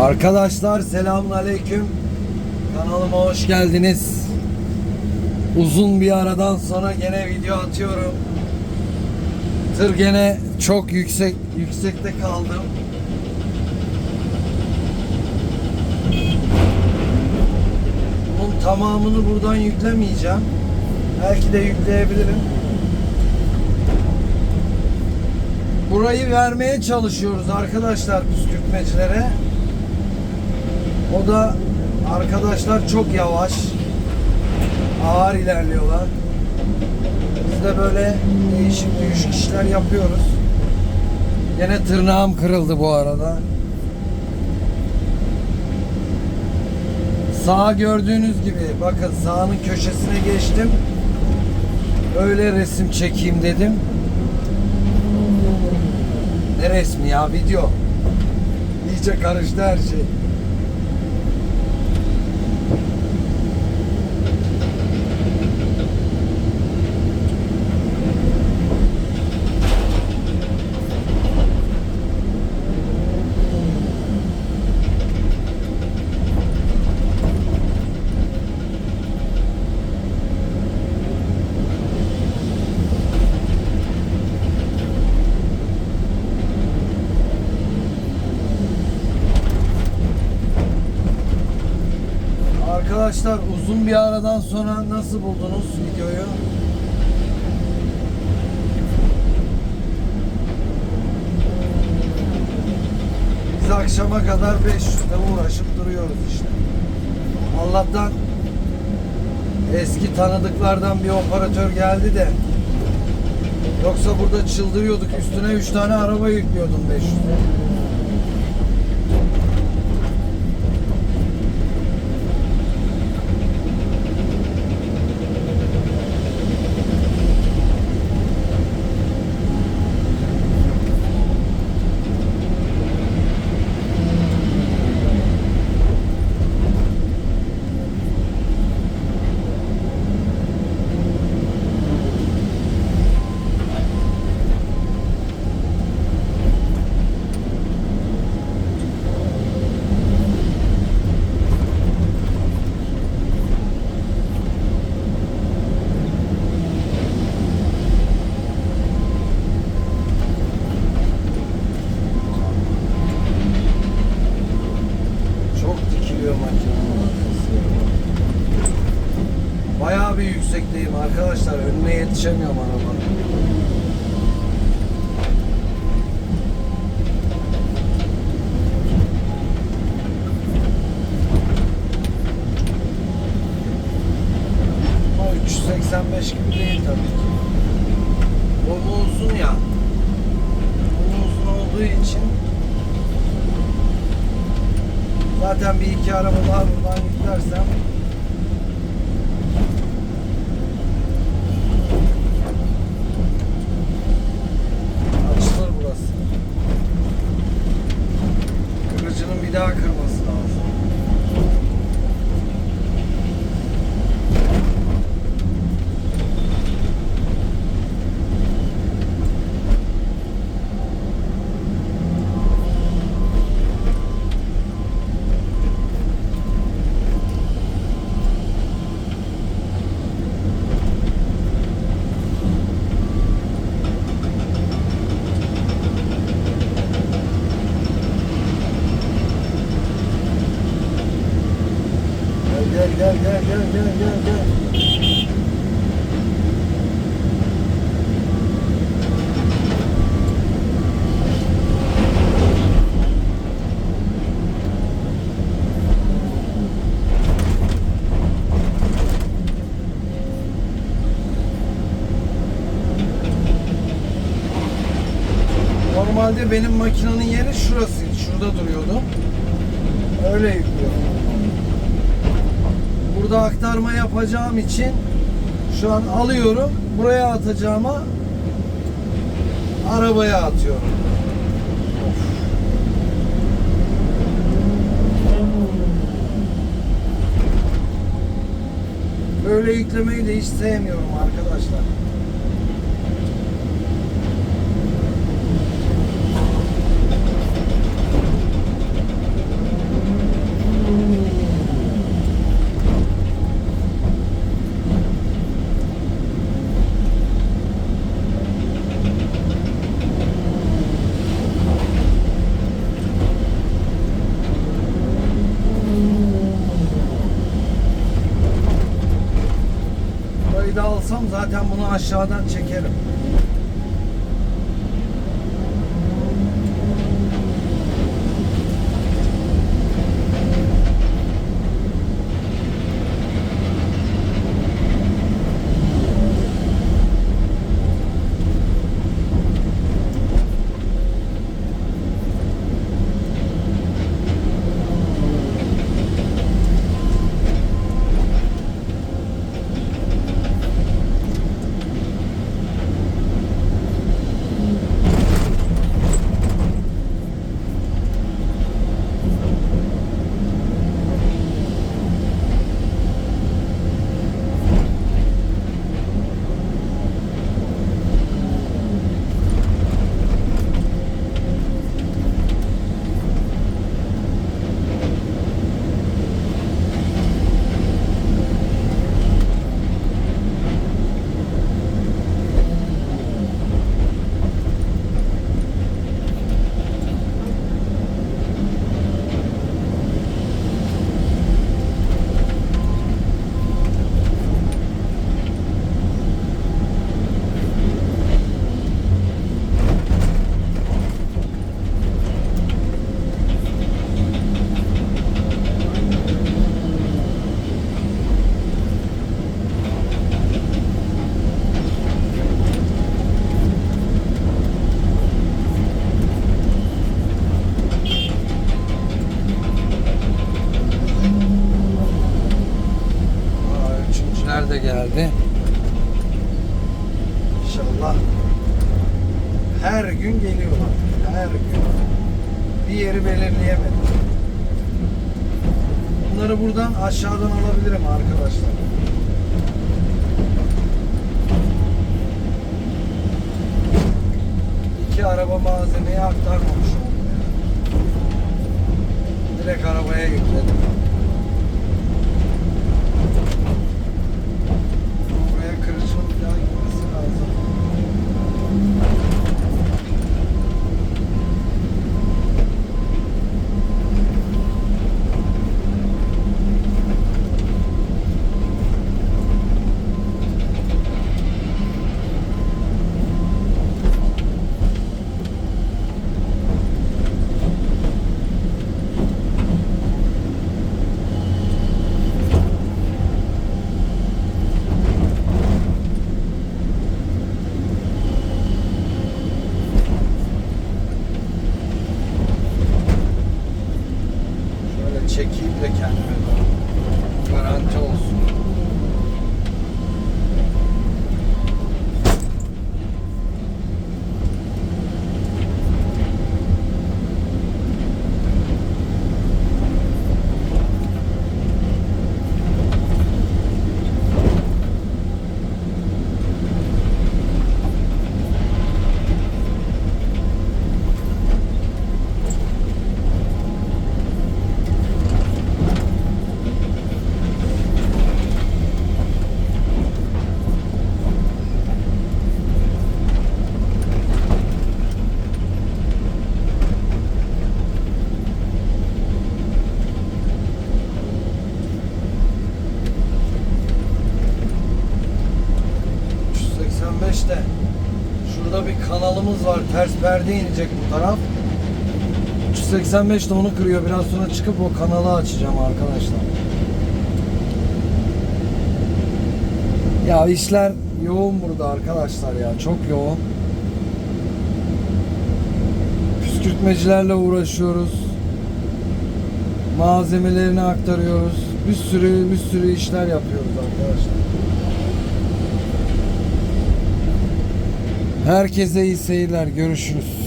Arkadaşlar selamun aleyküm. Kanalıma hoş geldiniz. Uzun bir aradan sonra gene video atıyorum. Tır gene çok yüksek yüksekte kaldım. Bunun tamamını buradan yüklemeyeceğim. Belki de yükleyebilirim. Burayı vermeye çalışıyoruz arkadaşlar püskürtmecilere. O da arkadaşlar çok yavaş. Ağır ilerliyorlar. Biz de böyle değişik değişik işler yapıyoruz. Yine tırnağım kırıldı bu arada. Sağ gördüğünüz gibi bakın sağının köşesine geçtim. Öyle resim çekeyim dedim. Ne resmi ya video. İyice karıştı her şey. Arkadaşlar uzun bir aradan sonra nasıl buldunuz videoyu? Biz akşama kadar 500'de uğraşıp duruyoruz işte. Allah'tan eski tanıdıklardan bir operatör geldi de yoksa burada çıldırıyorduk. Üstüne 3 tane araba yüklüyordum 500'de. Çok dikiliyor makinenin arkası. Bayağı bir yüksekteyim arkadaşlar. Önüne yetişemiyorum arabanın. Ama 385 gibi değil tabii ki. Bomu uzun ya. Bomu uzun olduğu için Zaten bir iki araba daha buradan yüklersem açılır burası. Kırıcının bir daha kırması lazım. Gel gel Normalde benim makinenin yeri şurasıydı. Şurada duruyordu. Öyle yüklüyorum. Burada aktarma yapacağım için şu an alıyorum. Buraya atacağıma arabaya atıyorum. Böyle yüklemeyi de hiç sevmiyorum arkadaşlar. Zaten bunu aşağıdan çekerim. De geldi. İnşallah her gün geliyorlar. Her gün. Bir yeri belirleyemedim. Bunları buradan aşağıdan alabilirim arkadaşlar. İki araba malzemeyi aktarmamış oldum yani. Direkt arabaya yükledim. Buraya kırıcının bir daha gitmesi lazım. Şöyle de kendime de şurada bir kanalımız var. Ters perde inecek bu taraf. 385 de onu kırıyor. Biraz sonra çıkıp o kanalı açacağım arkadaşlar. Ya işler yoğun burada arkadaşlar ya. Çok yoğun. Püskürtmecilerle uğraşıyoruz. Malzemelerini aktarıyoruz. Bir sürü bir sürü işler yapıyoruz arkadaşlar. Herkese iyi seyirler. Görüşürüz.